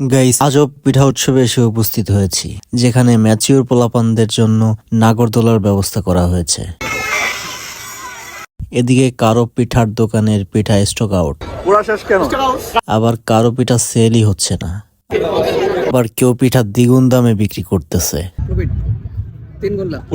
Guys আজব পিঠা উৎসবে এসে উপস্থিত হয়েছি যেখানে ম্যাচিউর পোলাপানদের জন্য নাগরদোলার ব্যবস্থা করা হয়েছে। এদিকে কারও পিঠার দোকানের পিঠা স্টক আউট আবার কারও পিঠা সেলই হচ্ছে না। আবার কেউ পিঠা দ্বিগুণ দামে বিক্রি করতেছে।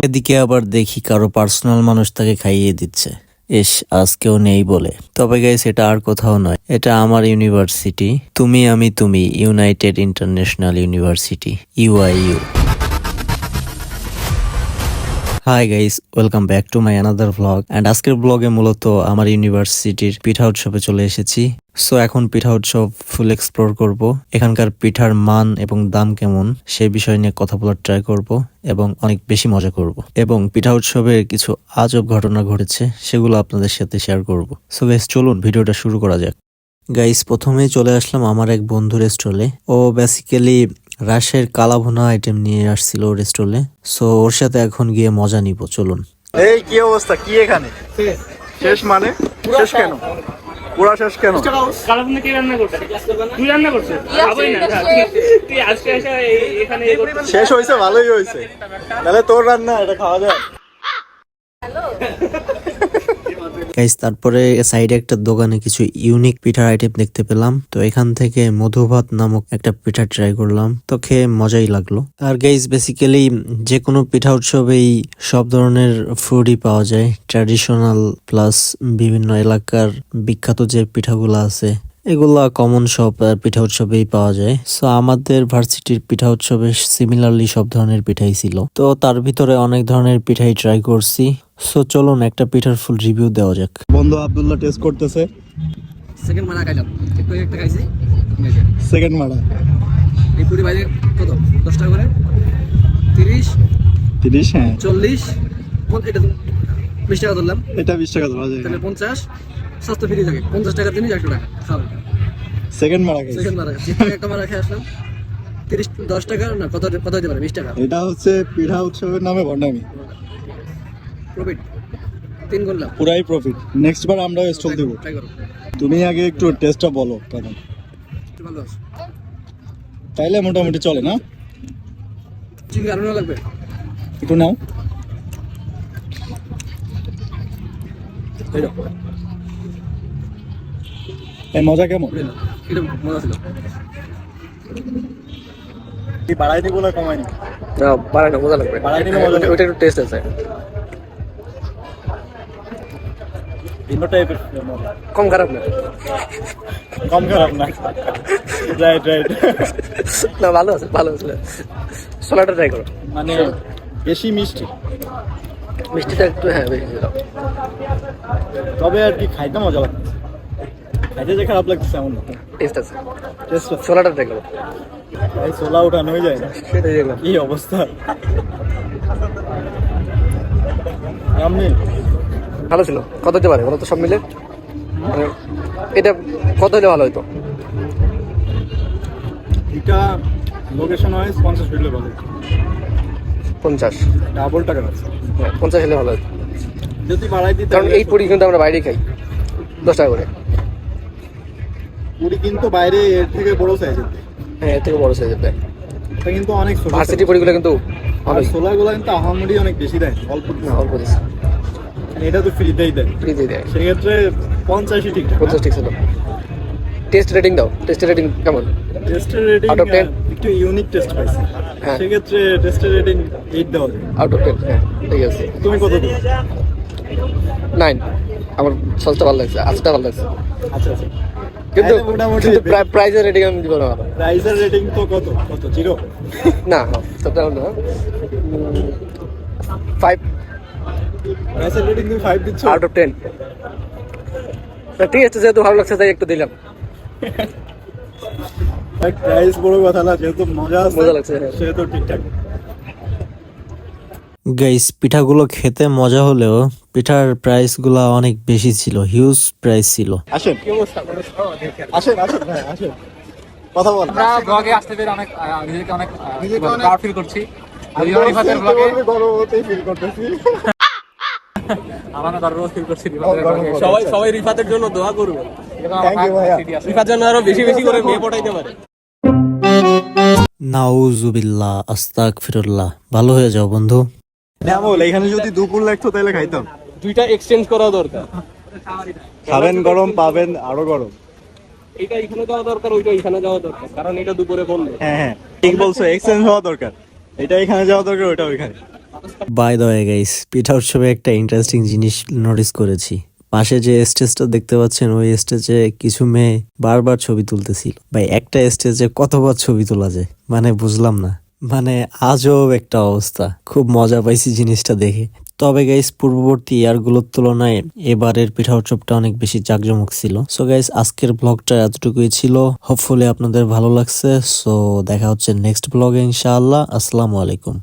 এদিকে আবার দেখি কারও পার্সোনাল মানুষ তাকে খাইয়ে দিচ্ছে। এস আজকেও নেই বলে। তবে গাইস এটা আর কোথাও নয়। এটা আমার ইউনিভার্সিটি তুমি, আমি, তুমি United International University UIU hi guys welcome back to my another vlog and আজকের ব্লগে মূলত আমার ইউনিভার্সিটির পিঠা উৎসবে চলে এসেছি। সো এখন পিঠা উৎসব ফুল এক্সপ্লোর করব। এখানকার পিঠার মান এবং দাম কেমন সেই বিষয় নিয়ে কথা বলার ট্রাই করব এবং অনেক বেশি মজা করব। এবং পিঠা উৎসবের কিছু আজব ঘটনা ঘটেছে সেগুলো আপনাদের সাথে শেয়ার করব। সো গাইস চলুন ভিডিওটা শুরু করা যাক। গাইস প্রথমেই চলে আসলাম আমার এক বন্ধুর স্টলে ও বেসিক্যালি রাশের কালাভুনা আইটেম নিয়ে আসছিল রেস্টলে স্টলে সো ওর সাথে এখন গিয়ে মজা নিব চলুন। এই কি অবস্থা? কি এখানে? শেষ মানে? শেষ কেন? পুরা শেষ কেন? কালাভুনা কে রান্না করছে? তুই রান্না করছিস খাবোই না। তুই- তুই আজকে এসে এখানে শেষ হয়েছে ভালোই হয়েছে। তাহলে তোর রান্না এটা খাওয়া যায়? গাইস তারপরে সাইডে একটা দোকানে কিছু ইউনিক পিঠার আইটেম দেখতে পেলাম। তো এখান থেকে মধুভাত নামক একটা পিঠা ট্রাই করলাম। তো খেয়ে মজাই লাগল। আর গাইস বেসিক্যালি যে কোনো পিঠা উৎসবেই সব ধরনের ফুডই পাওয়া যায়। ট্র্যাডিশনাল প্লাস বিভিন্ন এলাকার বিখ্যাত যে পিঠাগুলো আছে এগুলা কমন সব পিঠা উৎসবেই পাওয়া যায়। সো আমাদের ভার্সিটির পিঠা উৎসবে সিমিলারলি সব ধরনের পিঠাই ছিল। তো তার ভিতরে অনেক ধরনের পিঠাই ট্রাই করছি। সো চলুন একটা পিঠার ফুল রিভিউ দেওয়া যাক। বন্ধু আব্দুল্লাহ টেস্ট করতেছে। সেকেন্ড মারা খাইলাম। একটু একটা খাইছি। সেকেন্ড মারা। এই পুরি বাইরে কত? দশ টাকা করে? তিরিশ? তিরিশ হ্যাঁ। চল্লিশ? পঞ্চ- এটা তো বিশ টাকা ধরলাম। এটা বিশ টাকা ধরা যায়। তাহলে পঞ্চাশ? স্বাস্থ্য ফ্রি থাকে। পঞ্চাশ টাকা জিনিস একশো টাকা। খাও সেকেন্ড মারা খাইছে সেকেন্ড মারা খাচ্ছি একটা মারা খেয়ে আসলাম। তিরিশ দশ টাকা না কত কত হতে পারে? বিশ টাকা। এটা হচ্ছে পিঠা উৎসবের নামে ভণ্ডামি প্রফিট তিন গোল্লা। পুরাই প্রফিট নেক্সট বার আমরা স্টল দেবো। তুমি আগে একটু টেস্টটা বলো ভালো তাইলে মোটামুটি চলে না? চিকেন আরও লাগবে। একটু নাও। এই মজা কেমন? এই নাও। এটা মজা ছিল কি বাড়াই দিব না কমাই না বাড়াই না মজা লাগবে। বাড়াই দিলে মজা লাগবে। ওইটা একটু টেস্ট আছে। ভিন্ন টাইপের কম খারাপ না। কম খারাপ না। রাইট রাইট না ভালো আছে ভালো আছে। ছোলাটা ট্রাই করো। মানে বেশি মিষ্টি। মিষ্টিটা একটু হ্যাঁ বেশি। তবে আর কি খাইতে মজা লাগছে খাইতে যে খারাপ লাগছে এমন না টেস্ট আছে। টেস্ট ছোলাটা করো এই ছোলা উঠানো হয়ে যায় না? সেটাই দেখলাম। কি অবস্থা? আমি ভালো ছিল। কত হতে পারে? বলো তো সব মিলে। মানে এটা কত হলে ভালো হতো এটা লোকেশন ওয়াইজ পঞ্চাশ ফিটলে ভালো পঞ্চাশ। ডাবল টাকা আছে হ্যাঁ, পঞ্চাশ হলে ভালো হতো যদি বাড়াই দিতে কারণ এই পুরি কিন্তু আমরা বাইরে খাই। দশ টাকা করে। পুরি কিন্তু বাইরে এর থেকে বড় সাইজের হ্যাঁ এর থেকে বড় সাইজের দেয় এটা কিন্তু অনেক ছোট ভার্সিটি পুরিগুলো কিন্তু আর ছোলাগুলো কিন্তু আহামরি অনেক বেশি দেয় অল্প অল্প দিচ্ছে এটা তো ফ্রিতেই দেয় ফ্রিজে দেয় সেক্ষেত্রে পঞ্চাশই ঠিক পঞ্চাশ ঠিক ছিল। টেস্ট রেটিং দাও। টেস্ট রেটিং কেমন? টেস্টের রেটিং Out of 10? একটু ইউনিক টেস্ট পাইছি। হ্যাঁ। সেক্ষেত্রে টেস্টের রেটিং এইট দেওয়া যায়। আউট অফ টেন হ্যাঁ ঠিক আছে। তুমি কত দিও নাইন আমার সসটা ভালো লাগছে আজটা ভালো লাগছে। আচ্ছা আচ্ছা। কিন্তু মোটামুটি প্রাইজের রেটিং আমি দিব না। ভালো প্রাইসের রেটিং তো কত? কত? জিরো না সবটা না। ফাইভ প্রাইসের রেটিং তুমি ফাইভ দিচ্ছ? আউট অফ টেন ঠিক আছে যেহেতু ভালো লাগছে তাই একটু দিলাম। প্রাইস বড় কথা না যেহেতু মজা মজা লাগছে, হ্যাঁ। সেহেতু ঠিকঠাক। গাইস পিঠাগুলো খেতে মজা হলেও পিঠার প্রাইসগুলা অনেক বেশি ছিল হিউজ প্রাইস ছিল। আসেন। আসেন আসেন আসেন। কথা বল আমরা ব্লগে আসতে পেরে অনেক নিজেকে অনেক প্রাউড ফিল করছি। যদিও রিফাতের ব্লগে গর্ববোধই ফিল করতেছি। আমরা গর্ব ফিল করছি সবাই সবাই রিফাতের জন্য দোয়া করবে। রিফাত যেন আরও বেশি বেশি করে মেয়ে পটাইতে পারে। নাউজুবিল্লাহ আস্তাক ফিরুল্লাহ ভালো হয়ে যাও বন্ধু। এখানে যদি দুপুর লাগতো তাহলে খাইতাম। দুইটা এক্সচেঞ্জ করা দরকার। খাবেন গরম পাবেন আরও গরম। এটা এখানে যাওয়া দরকার ওইটা এখানে যাওয়া দরকার কারণ এটা দুপুরে বন্ধ। হ্যাঁ হ্যাঁ। ঠিক বলছো এক্সচেঞ্জ হওয়া দরকার। এটা এখানে যাওয়া দরকার ওটা ওইখানে। বাই দ্য ওয়ে গাইস পিঠা উৎসবে একটা ইন্টারেস্টিং জিনিস নোটিস করেছি। পাশে যে স্টেজটা দেখতে পাচ্ছেন ওই স্টেজে কিছু মেয়ে বারবার ছবি তুলতেছিল। ভাই একটা স্টেজে কতবার ছবি তোলা যায়? মানে বুঝলাম না। মানে আজব একটা অবস্থা। খুব মজা পাইছি জিনিসটা দেখে। তবে গাইস পূর্ববর্তী ইয়ারগুলোর তুলনায় এবারের পিঠা উৎসবটা অনেক বেশি জাঁকজমক ছিল। সো গাইস আজকের ব্লগটা এতটুকুই ছিল। হোপফুলি আপনাদের ভালো লাগছে। সো দেখা হচ্ছে নেক্সট ব্লগে ইনশাআল্লাহ। আসসালামু আলাইকুম।